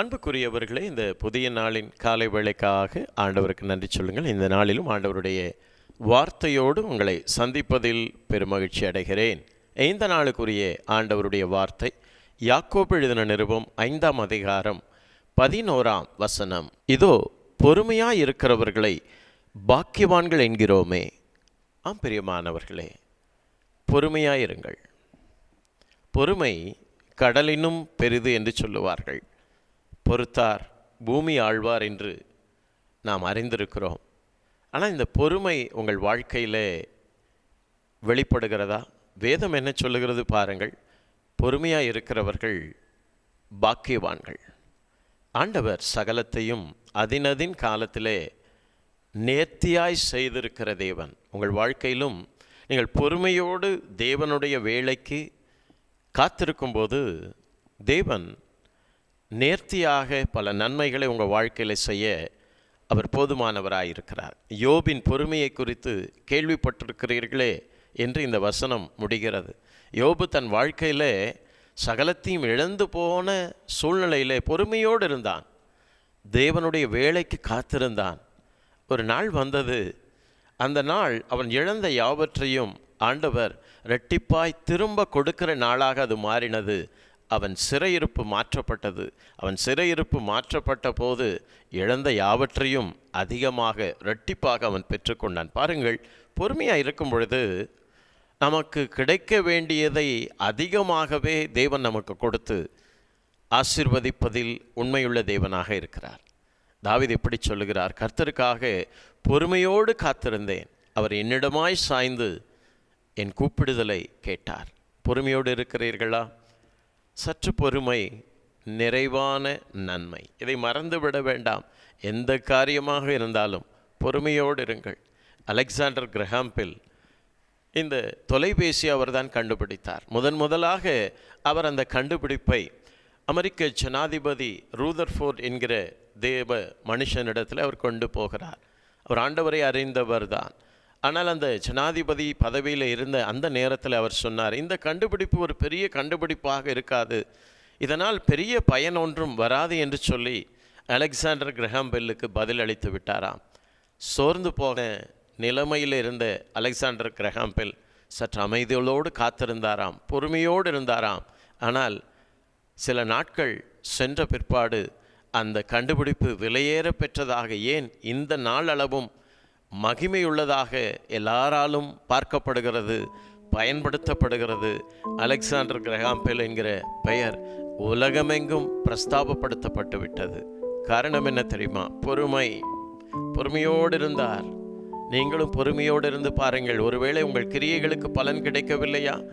அன்புக்குரியவர்களே இந்த புதிய நாளின் காலை வேளைக்காக ஆண்டவருக்கு நன்றி சொல்லுங்கள். இந்த நாளிலும் ஆண்டவருடைய வார்த்தையோடு உங்களை சந்திப்பதில் பெருமகிழ்ச்சி அடைகிறேன். இந்த நாளுக்குரிய ஆண்டவருடைய வார்த்தை யாக்கோபு எழுதின நிருபம் ஐந்தாம் அதிகாரம் பதினோராம் வசனம். இதோ பொறுமையாக இருக்கிறவர்களை பாக்கியவான்கள் என்கிறோமே. ஆம் பிரியமானவர்களே பொறுமையாயிருங்கள். பொறுமை கடலினும் பெரிது என்று சொல்லுவார்கள். பொறுத்தார் பூமி ஆழ்வார் என்று நாம் அறிந்திருக்கிறோம். ஆனால் இந்த பொறுமை உங்கள் வாழ்க்கையில் வெளிப்படுகிறதா? வேதம் என்ன சொல்லுகிறது பாருங்கள். பொறுமையாக இருக்கிறவர்கள் பாக்கியவான்கள். ஆண்டவர் சகலத்தையும் அதினதின் காலத்திலே நேர்த்தியாய் செய்திருக்கிற தேவன். உங்கள் வாழ்க்கையிலும் நீங்கள் பொறுமையோடு தேவனுடைய வேலைக்கு காத்திருக்கும்போது தேவன் நேர்த்தியாக பல நன்மைகளை உங்கள் வாழ்க்கையில் செய்ய அவர் போதுமானவராக இருக்கிறார் யோபின் பொறுமையை குறித்து கேள்விப்பட்டிருக்கிறீர்களே என்று இந்த வசனம் முடிகிறது. யோபு தன் வாழ்க்கையில் சகலத்தையும் இழந்து போன சூழ்நிலையிலே பொறுமையோடு இருந்தான். தேவனுடைய வேலைக்கு காத்திருந்தான். ஒரு நாள் வந்தது. அந்த நாள் அவன் இழந்த யாவற்றையும் ஆண்டவர் ரெட்டிப்பாய் திரும்ப கொடுக்கிற நாளாக அது மாறினது. அவன் சிறையிருப்பு மாற்றப்பட்டது. அவன் சிறையிருப்பு மாற்றப்பட்ட போது இழந்த யாவற்றையும் அதிகமாக ரெட்டிப்பாக அவன் பெற்றுக்கொண்டான். பாருங்கள் பொறுமையாக இருக்கும் பொழுது நமக்கு கிடைக்க வேண்டியதை அதிகமாகவே தேவன் நமக்கு கொடுத்து ஆசிர்வதிப்பதில் உண்மையுள்ள தேவனாக இருக்கிறார். தாவித் எப்படி சொல்லுகிறார்? கர்த்தருக்காக பொறுமையோடு காத்திருந்தேன். அவர் என்னிடமாய் சாய்ந்து என் கூப்பிடுதலை கேட்டார். பொறுமையோடு இருக்கிறீர்களா? சற்று பொறுமை நிறைவான நன்மை. இதை மறந்துவிட வேண்டாம். எந்த காரியமாக இருந்தாலும் பொறுமையோடு இருங்கள். அலெக்சாண்டர் கிரஹாம்பில் இந்த தொலைபேசி அவர்தான் கண்டுபிடித்தார். முதன் முதலாக அவர் அந்த கண்டுபிடிப்பை அமெரிக்க ஜனாதிபதி ரூதர்ஃபோர்ட் என்கிற தேவ மனுஷனிடத்தில் அவர் கொண்டு போகிறார். அவர் ஆண்டவரை அறிந்தவர் தான் ஆனால் அந்த ஜனாதிபதி பதவியில் இருந்த அந்த நேரத்தில் அவர் சொன்னார் இந்த கண்டுபிடிப்பு ஒரு பெரிய கண்டுபிடிப்பாக இருக்காது. இதனால் பெரிய பயன் ஒன்றும் வராது என்று சொல்லி அலெக்சாண்டர் கிரஹாம் பெல்லுக்கு பதில் அளித்து விட்டாராம். சோர்ந்து போன நிலைமையில் இருந்த அலெக்சாண்டர் கிரஹாம் பெல் சற்று அமைதியோடு காத்திருந்தாராம் பொறுமையோடு இருந்தாராம். ஆனால் சில நாட்கள் சென்ற பிற்பாடு அந்த கண்டுபிடிப்பு விலையேற பெற்றதாக ஏன் இந்த நாளளவும் மகிமையுள்ளதாக எல்லாராலும் பார்க்கப்படுகிறது பயன்படுத்தப்படுகிறது. அலெக்சாண்டர் கிரகாம்பெல் என்கிற பெயர் உலகமெங்கும் பிரஸ்தாபப்படுத்தப்பட்டு விட்டது காரணம் என்ன தெரியுமா? பொறுமை. பொறுமையோடு இருந்தார் நீங்களும் பொறுமையோடு இருந்து பாருங்கள். ஒருவேளை உங்கள் கிரியைகளுக்கு பலன் கிடைக்கவில்லையா?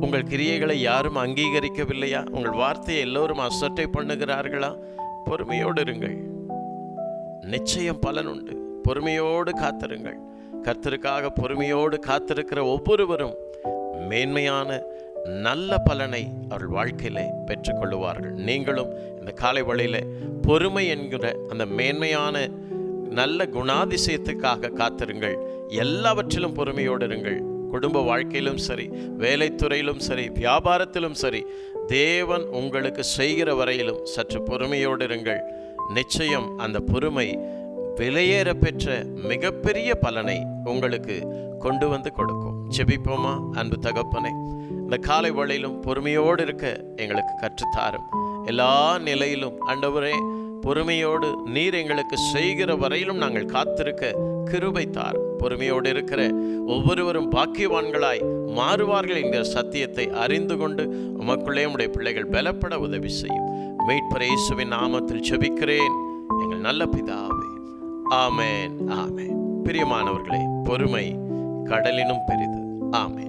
உங்கள் கிரியைகளை யாரும் அங்கீகரிக்கவில்லையா? உங்கள் வார்த்தையை எல்லோரும் அசட்டை பண்ணுகிறார்களா? பொறுமையோடு இருங்கள் நிச்சயம் பலன் உண்டு. பொறுமையோடு காத்திருங்கள். கர்த்தருக்காக பொறுமையோடு காத்திருக்கிற ஒவ்வொருவரும் மேன்மையான நல்ல பலனை அவர்கள் வாழ்க்கையில பெற்றுக்கொள்ளுவார்கள். நீங்களும் இந்த காலை வழியில பொறுமை என்கிற அந்த மேன்மையான நல்ல குணாதிசயத்துக்காக காத்திருங்கள். எல்லாவற்றிலும் பொறுமையோடு இருங்கள். குடும்ப வாழ்க்கையிலும் சரி வேலைத்துறையிலும் சரி வியாபாரத்திலும் சரி தேவன் உங்களுக்கு செய்கிற வரையிலும் சற்று பொறுமையோடு இருங்கள். நிச்சயம் அந்த பொறுமை விலையேற பெற்ற மிகப்பெரிய பலனை உங்களுக்கு கொண்டு வந்து கொடுக்கும். செபிப்போமா அன்பு தகப்பனை இந்த காலை வழியிலும் பொறுமையோடு இருக்க எங்களுக்கு கற்றுத்தாரும். எல்லா நிலையிலும் ஆண்டவரே பொறுமையோடு நீர் எங்களுக்கு செய்கிற வரையிலும் நாங்கள் காத்திருக்க கிருபை தார் பொறுமையோடு இருக்கிற ஒவ்வொருவரும் பாக்கியவான்களாய் மாறுவார்கள் என்கிற சத்தியத்தை அறிந்து கொண்டு உமக்குள்ளே உடைய பிள்ளைகள் பலப்பட உதவி செய்யும். மீட்பர் இயேசுவின் நாமத்தில் செபிக்கிறேன் எங்கள் நல்ல பிதாவே. ஆமேன் ஆமேன். பிரியமானவர்களே பொறுமை கடலினும் பெரிது. ஆமென்.